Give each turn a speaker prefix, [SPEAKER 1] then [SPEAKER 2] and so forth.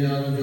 [SPEAKER 1] ചെയ്താകുന്ന